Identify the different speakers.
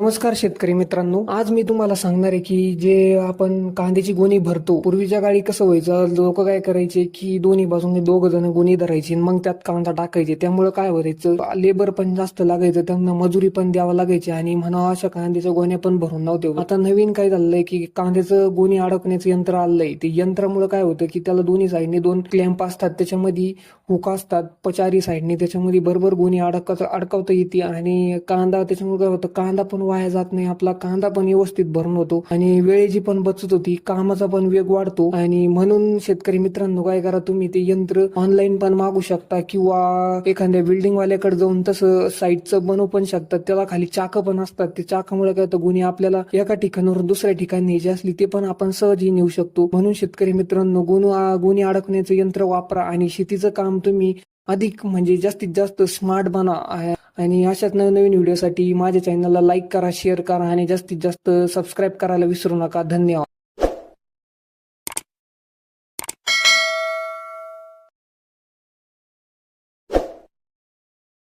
Speaker 1: नमस्कार शेतकरी मित्रांनो. आज मी तुम्हाला सांगणार आहे की जे आपण कांद्याची गोणी भरतो पूर्वीच्या काळी कसं व्हायचं लोक काय करायचे की दोन्ही बाजूने दोघ जण गोणी धरायची आणि मग त्यात कांदा टाकायचे. त्यामुळे काय व्हायचं लेबर पण जास्त लागायचं त्यांना मजुरी पण द्यावं लागायची आणि म्हणा अशा कांद्याच्या गोण्या पण भरून नव्हते आता नवीन काय झालंय की कांद्याचं गोणी अडकण्याचं यंत्र आलंय. ते यंत्रामुळे काय होतं की त्याला दोन्ही साईडने दोन क्लॅम्प असतात त्याच्यामध्ये हुका असतात पचारी साईडने त्याच्यामध्ये बरोबर गोणी अडकत अडकवता येते आणि कांदा त्याच्यामुळे काय होतं कांदा पण वाया जात नाही. आपला कांदा पण व्यवस्थित भरून होतो. आणि वेळेची पण बचत होती कामाचा पण वेग वाढतो. आणि म्हणून शेतकरी मित्रांनो काय करा तुम्ही ते यंत्र ऑनलाईन पण मागू शकता किंवा एखाद्या बिल्डिंग वाल्याकडे जाऊन तसं साईटचं बनवू पण शकतात त्याला खाली चाक पण असतात. ते चाकामुळे काय होतं गुन्हे आपल्याला एका ठिकाणावरून दुसऱ्या ठिकाणी न्यायची असली ते पण आपण सहजही नेऊ शकतो. म्हणून शेतकरी मित्रांनो गुण गुन्हे अडकण्याचं यंत्र वापरा आणि शेतीचं काम तुम्ही अधिक म्हणजे जास्तीत जास्त स्मार्ट बना. आणि अशाच नवनवीन व्हिडिओसाठी माझ्या चॅनलला लाईक करा शेअर करा आणि जास्तीत जास्त सबस्क्राईब करायला विसरू नका. धन्यवाद.